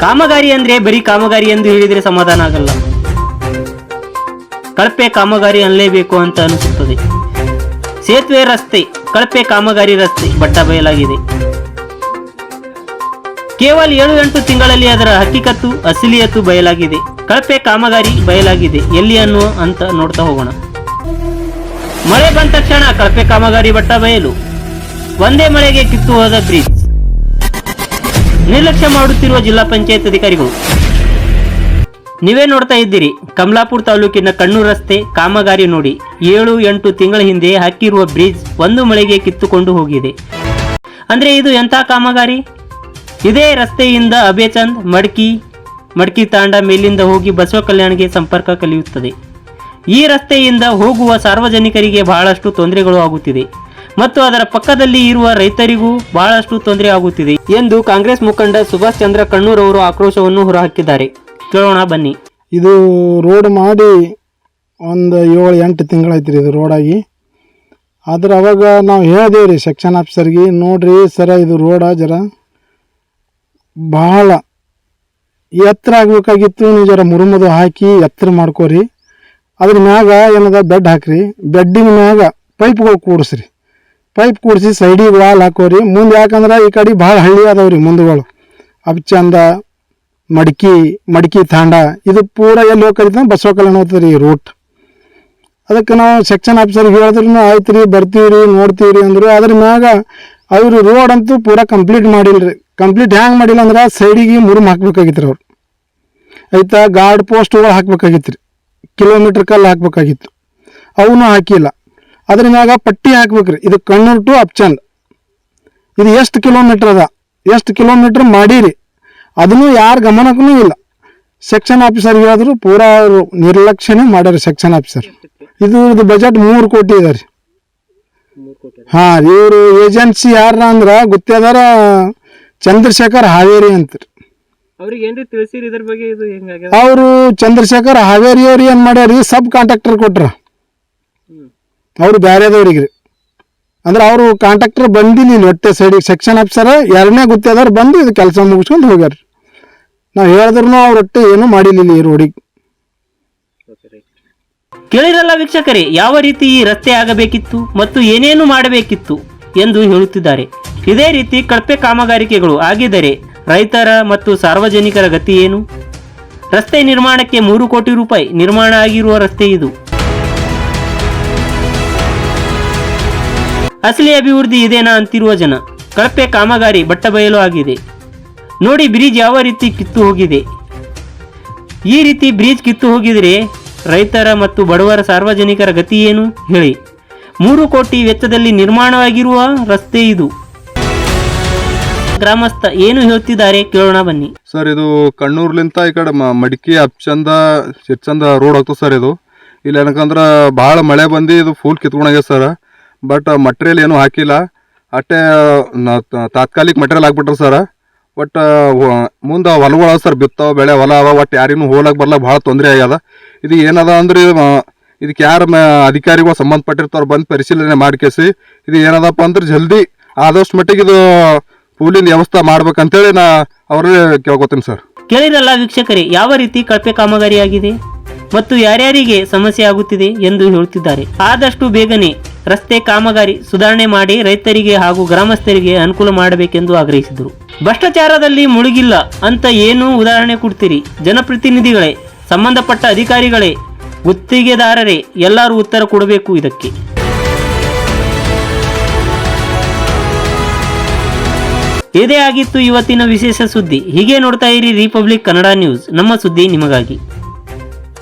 ಕಾಮಗಾರಿ ಅಂದ್ರೆ ಬರೀ ಕಾಮಗಾರಿ ಎಂದು ಹೇಳಿದರೆ ಸಮಾಧಾನ ಆಗಲ್ಲ. ಕಳಪೆ ಕಾಮಗಾರಿ ಅನ್ನಲೇಬೇಕು ಅಂತ ಅನಿಸುತ್ತದೆ. ಸೇತುವೆ ರಸ್ತೆ, ಕಳಪೆ ಕಾಮಗಾರಿ ರಸ್ತೆ ಬಟ್ಟ ಬಯಲಾಗಿದೆ. ಕೇವಲ ಏಳು ಎಂಟು ತಿಂಗಳಲ್ಲಿ ಅದರ ಹಕ್ಕಿಕತ್ತು ಅಸಲಿಯತ್ತು ಬಯಲಾಗಿದೆ. ಕಳಪೆ ಕಾಮಗಾರಿ ಬಯಲಾಗಿದೆ. ಎಲ್ಲಿ ಅನ್ನುವ ಅಂತ ನೋಡ್ತಾ ಹೋಗೋಣ. ಮಳೆ ಬಂದ ತಕ್ಷಣ ಕಳಪೆ ಕಾಮಗಾರಿ ಬಟ್ಟ ಬಯಲು. ಒಂದೇ ಮಳೆಗೆ ಕಿತ್ತು ಹೋದ ಬ್ರಿಡ್ಜ್ ನಿರ್ಲಕ್ಷ್ಯ ಮಾಡುತ್ತಿರುವ ಜಿಲ್ಲಾ ಪಂಚಾಯತ್ ಅಧಿಕಾರಿಗಳು. ನೀವೇ ನೋಡ್ತಾ ಇದ್ದೀರಿ, ಕಮಲಾಪುರ ತಾಲೂಕಿನ ಕಣ್ಣೂರು ರಸ್ತೆ ಕಾಮಗಾರಿ ನೋಡಿ ಏಳು ಎಂಟು ತಿಂಗಳ ಹಿಂದೆ ಹಾಕಿರುವ ಬ್ರಿಡ್ಜ್ ಒಂದು ಮಳೆಗೆ ಕಿತ್ತುಕೊಂಡು ಹೋಗಿದೆ. ಅಂದ್ರೆ ಇದು ಎಂತ ಕಾಮಗಾರಿ? ಇದೇ ರಸ್ತೆಯಿಂದ ಅಬೇಚಂದ್ ಮಡ್ಕಿ ಮಡ್ಕಿ ತಾಂಡ ಮೇಲಿಂದ ಹೋಗಿ ಬಸವ ಕಲ್ಯಾಣ್ಗೆ ಸಂಪರ್ಕ ಕಲಿಯುತ್ತದೆ. ಈ ರಸ್ತೆಯಿಂದ ಹೋಗುವ ಸಾರ್ವಜನಿಕರಿಗೆ ಬಹಳಷ್ಟು ತೊಂದರೆಗಳು ಆಗುತ್ತಿದೆ. ಮತ್ತು ಅದರ ಪಕ್ಕದಲ್ಲಿ ಇರುವ ರೈತರಿಗೂ ಬಹಳಷ್ಟು ತೊಂದರೆ ಆಗುತ್ತಿದೆ ಎಂದು ಕಾಂಗ್ರೆಸ್ ಮುಖಂಡ ಸುಭಾಷ್ ಚಂದ್ರ ಕಣ್ಣೂರ್ ಅವರು ಆಕ್ರೋಶವನ್ನು ಹೊರಹಾಕಿದ್ದಾರೆ. ಕೇಳೋಣ, ಬನ್ನಿ. ಇದು ರೋಡ್ ಮಾಡಿ ಒಂದು ಏಳು, ಎಂಟು ತಿಂಗಳಾಯ್ತು ರೀ ಇದು ರೋಡಾಗಿ ಆದ್ರೆ ಅವಾಗ ನಾವು ಹೇಳಿದೇವೆ ರೀ ಸೆಕ್ಷನ್ ಆಫೀಸರ್ಗೆ ನೋಡ್ರಿ ಸರ ಇದು ರೋಡ ಜರ ಭಾಳ ಎತ್ತರ ಆಗ್ಬೇಕಾಗಿತ್ತು, ನೀವು ಜರ ಮುರುಮದು ಹಾಕಿ ಎತ್ತರ ಮಾಡ್ಕೋರಿ. ಅದ್ರ ಮ್ಯಾಗ ಏನದ ಬೆಡ್ ಹಾಕ್ರಿ, ಬೆಡ್ಡಿನ ಮ್ಯಾಗ ಪೈಪ್ಗಳು ಕೂಡಿಸ್ರಿ. ಪೈಪ್ ಕೂಡಿಸಿ ಸೈಡಿಗೆ ವಾಲ್ ಹಾಕೋರಿ. ಮುಂದೆ ಯಾಕಂದ್ರೆ ಈ ಕಡೆ ಭಾಳ ಹಳ್ಳಿ ಅದಾವ್ರಿ ಮುಂದುಗಳು. ಅಬ್ಚಂದ ಮಡ್ಕಿ ಮಡ್ಕಿ ತಾಂಡ, ಇದು ಪೂರ ಎಲ್ಲಿ ಹೋಗ್ತೈತೆ ಬಸವ ಕಲ್ಯಾಣ ಹೋಗ್ತದೆ ಈ ರೂಟ್ ಅದಕ್ಕೆ ನಾವು ಸೆಕ್ಷನ್ ಆಫೀಸರ್ಗೆ ಹೇಳಿದ್ರು ಆಯ್ತು ರೀ ಬರ್ತೀವಿ ರೀ ಅಂದರು. ಅದ್ರ ಮ್ಯಾಗ ಅವರು ರೋಡ್ ಅಂತೂ ಪೂರ ಕಂಪ್ಲೀಟ್ ಮಾಡಿಲ್ಲ ರೀ ಕಂಪ್ಲೀಟ್ ಹ್ಯಾಂಗೆ ಮಾಡಿಲ್ಲ ಅಂದ್ರೆ ಸೈಡಿಗೆ ಮುರುಮ್ ಹಾಕ್ಬೇಕಾಗಿತ್ತು ರೀ ಅವ್ರು. ಆಯ್ತಾ ಗಾರ್ಡ್ ಪೋಸ್ಟ್ಗಳು ಹಾಕ್ಬೇಕಾಗಿತ್ತು ರೀ ಕಿಲೋಮೀಟ್ರ್ ಕಲ್ಲು ಹಾಕ್ಬೇಕಾಗಿತ್ತು. ಅವನು ಹಾಕಿಲ್ಲ. ಅದ್ರ ಮ್ಯಾಗ ಪಟ್ಟಿ ಹಾಕ್ಬೇಕ್ರಿ. ಇದು ಕಣ್ಣೂರು ಟು ಅಪ್ಚಂದ್. ಇದು ಎಷ್ಟು ಕಿಲೋಮೀಟ್ರ್ ಅದ? ಎಷ್ಟು ಕಿಲೋಮೀಟ್ರ್ ಮಾಡೀರಿ? ಅದನ್ನು ಯಾರ ಗಮನಕ್ಕೂ ಇಲ್ಲ. ಸೆಕ್ಷನ್ ಆಫೀಸರ್ ಹೇಳಿದ್ರು ಪೂರಾ ಅವರು ನಿರ್ಲಕ್ಷ್ಯನೇ ಮಾಡ್ಯಾರ ಸೆಕ್ಷನ್ ಆಫೀಸರ್ ಇದು ಇದು ಬಜೆಟ್ ಮೂರು ಕೋಟಿ ಇದೆ ರೀ. ಹಾಂ ಇವರು ಏಜೆನ್ಸಿ ಯಾರ ಅಂದ್ರೆ ಗೊತ್ತದಾರ ಚಂದ್ರಶೇಖರ್ ಹಾವೇರಿ ಅಂತ ಅವರು ಚಂದ್ರಶೇಖರ್ ಹಾವೇರಿ ಅವ್ರು ಏನು ಮಾಡ್ಯಾರ? ಸಬ್ ಕಾಂಟ್ರಾಕ್ಟರ್ ಕೊಟ್ರ. ಅವರು ಬೇರೆದವ್ರಿಗೆ ರೀ ಅಂದ್ರೆ ಅವರು ಕಾಂಟ್ರಾಕ್ಟರ್ ಬಂದಿಲ್ಲ ಇಲ್ಲಿ ಒಟ್ಟೆ ಸೈಡಿಗೆ. ಸೆಕ್ಷನ್ ಆಫೀಸರ್ ಎರಡನೇ ಗುತ್ತೇದಾರ ಬಂದು ಇದು ಕೆಲಸ ಮುಗಿಸ್ಕೊಂಡು ಹೋಗ್ಯಾರ ನಾವು ಹೇಳಿದ್ರು ಅವ್ರ ಒಟ್ಟೆ ಏನೂ ಮಾಡಿಲ್ಲ ಈ ರೋಡಿಗೆ ಕೇಳಿರಲ್ಲ ವೀಕ್ಷಕರೇ, ಯಾವ ರೀತಿ ಈ ರಸ್ತೆ ಆಗಬೇಕಿತ್ತು ಮತ್ತು ಏನೇನು ಮಾಡಬೇಕಿತ್ತು ಎಂದು ಹೇಳುತ್ತಿದ್ದಾರೆ. ಇದೇ ರೀತಿ ಕಳಪೆ ಕಾಮಗಾರಿಕೆಗಳು ಆಗಿದ್ದರೆ ರೈತರ ಮತ್ತು ಸಾರ್ವಜನಿಕರ ಗತಿ ಏನು? ರಸ್ತೆ ನಿರ್ಮಾಣಕ್ಕೆ ಮೂರು ಕೋಟಿ ರೂಪಾಯಿ ನಿರ್ಮಾಣ ಆಗಿರುವ ರಸ್ತೆ ಇದು. ಅಸಲಿ ಅಭಿವೃದ್ಧಿ ಇದೇನಾ ಅಂತಿರುವ ಜನ. ಕಳಪೆ ಕಾಮಗಾರಿ ಬಟ್ಟ ಬಯಲು ಆಗಿದೆ. ನೋಡಿ ಬ್ರಿಡ್ಜ್ ಯಾವ ರೀತಿ ಕಿತ್ತು ಹೋಗಿದೆ. ಈ ರೀತಿ ಬ್ರಿಜ್ ಕಿತ್ತು ಹೋಗಿದರೆ ರೈತರ ಮತ್ತು ಬಡವರ ಸಾರ್ವಜನಿಕರ ಗತಿ ಏನು ಹೇಳಿ. ಮೂರು ಕೋಟಿ ವೆಚ್ಚದಲ್ಲಿ ನಿರ್ಮಾಣವಾಗಿರುವ ರಸ್ತೆ ಇದು. ಗ್ರಾಮಸ್ಥ ಏನು ಹೇಳ್ತಿದ್ದಾರೆ ಕೇಳೋಣ ಬನ್ನಿ. ಸರ್, ಇದು ಕಣ್ಣೂರ್ಲಿಂತ ಈ ಕಡೆ ಮಡಿಕೆ ಅಪ್ಚಂದ ಚಂದ ರೋಡ್ ಆಗ್ತದೆ ಸರ್ ಇದು. ಇಲ್ಲಿ ಏನಕ್ಕಂದ್ರೆ ಭಾಳ ಮಳೆ ಬಂದು ಇದು ಫುಲ್ ಕಿತ್ಕೊಂಡಾಗ್ಯದ ಸರ್. ಬಟ್ ಮಟ್ರಿಯಲ್ ಏನೂ ಹಾಕಿಲ್ಲ. ಅಟ್ಟೆ ತಾತ್ಕಾಲಿಕ ಮಟೀರಿಯಲ್ ಹಾಕ್ಬಿಟ್ರು ಸರ್ ಒಟ್ಟು ಮುಂದೆ ಹೊಲಗಳು ಸರ್ ಬಿತ್ತಾವ ಬೆಳೆ ಹೊಲ ಅವ ಒಟ್ಟು ಯಾರಿಗೂ ಹೋಲಕ್ಕೆ ಬರಲ್ಲ ಭಾಳ ತೊಂದರೆ ಆಗ್ಯದ. ಇದು ಏನದ ಅಂದ್ರೆ ಇದಕ್ಕೆ ಯಾರು ಅಧಿಕಾರಿಗಳು ಸಂಬಂಧಪಟ್ಟಿರ್ತಾರೆ ಬಂದು ಪರಿಶೀಲನೆ ಮಾಡ್ಕೇಸಿ, ಇದು ಏನದಪ್ಪ ಅಂದ್ರೆ ಜಲ್ದಿ ಆದಷ್ಟು ಮಟ್ಟಿಗೆ ಇದು ಪೂಲಿನ ವ್ಯವಸ್ಥೆ ಮಾಡ್ಬೇಕಂತೇಳಿ ನಾ ಅವ್ರಿಗೆ ಕೇಳ್ಕೊತೀನಿ ಸರ್ ಕೇಳಿರಲ್ಲ ವೀಕ್ಷಕರೇ, ಯಾವ ರೀತಿ ಕಳಪೆ ಕಾಮಗಾರಿಯಾಗಿದೆ ಮತ್ತು ಯಾರ್ಯಾರಿಗೆ ಸಮಸ್ಯೆ ಆಗುತ್ತಿದೆ ಎಂದು ಹೇಳುತ್ತಿದ್ದಾರೆ ಆದಷ್ಟು ಬೇಗನೆ ರಸ್ತೆ ಕಾಮಗಾರಿ ಸುಧಾರಣೆ ಮಾಡಿ ರೈತರಿಗೆ ಹಾಗೂ ಗ್ರಾಮಸ್ಥರಿಗೆ ಅನುಕೂಲ ಮಾಡಬೇಕೆಂದು ಆಗ್ರಹಿಸಿದರು. ಭ್ರಷ್ಟಾಚಾರದಲ್ಲಿ ಮುಳುಗಿಲ್ಲ ಅಂತ ಏನು ಉದಾಹರಣೆ ಕೊಡ್ತೀರಿ? ಜನಪ್ರತಿನಿಧಿಗಳೇ, ಸಂಬಂಧಪಟ್ಟ ಅಧಿಕಾರಿಗಳೇ, ಗುತ್ತಿಗೆದಾರರೇ, ಎಲ್ಲರೂ ಉತ್ತರ ಕೊಡಬೇಕು ಇದಕ್ಕೆ. ಇದೇ ಆಗಿತ್ತು ಇವತ್ತಿನ ವಿಶೇಷ ಸುದ್ದಿ. ಹೀಗೆ ನೋಡ್ತಾ ಇರಿ ರಿಪಬ್ಲಿಕ್ ಕನ್ನಡ ನ್ಯೂಸ್. ನಮ್ಮ ಸುದ್ದಿ ನಿಮಗಾಗಿ.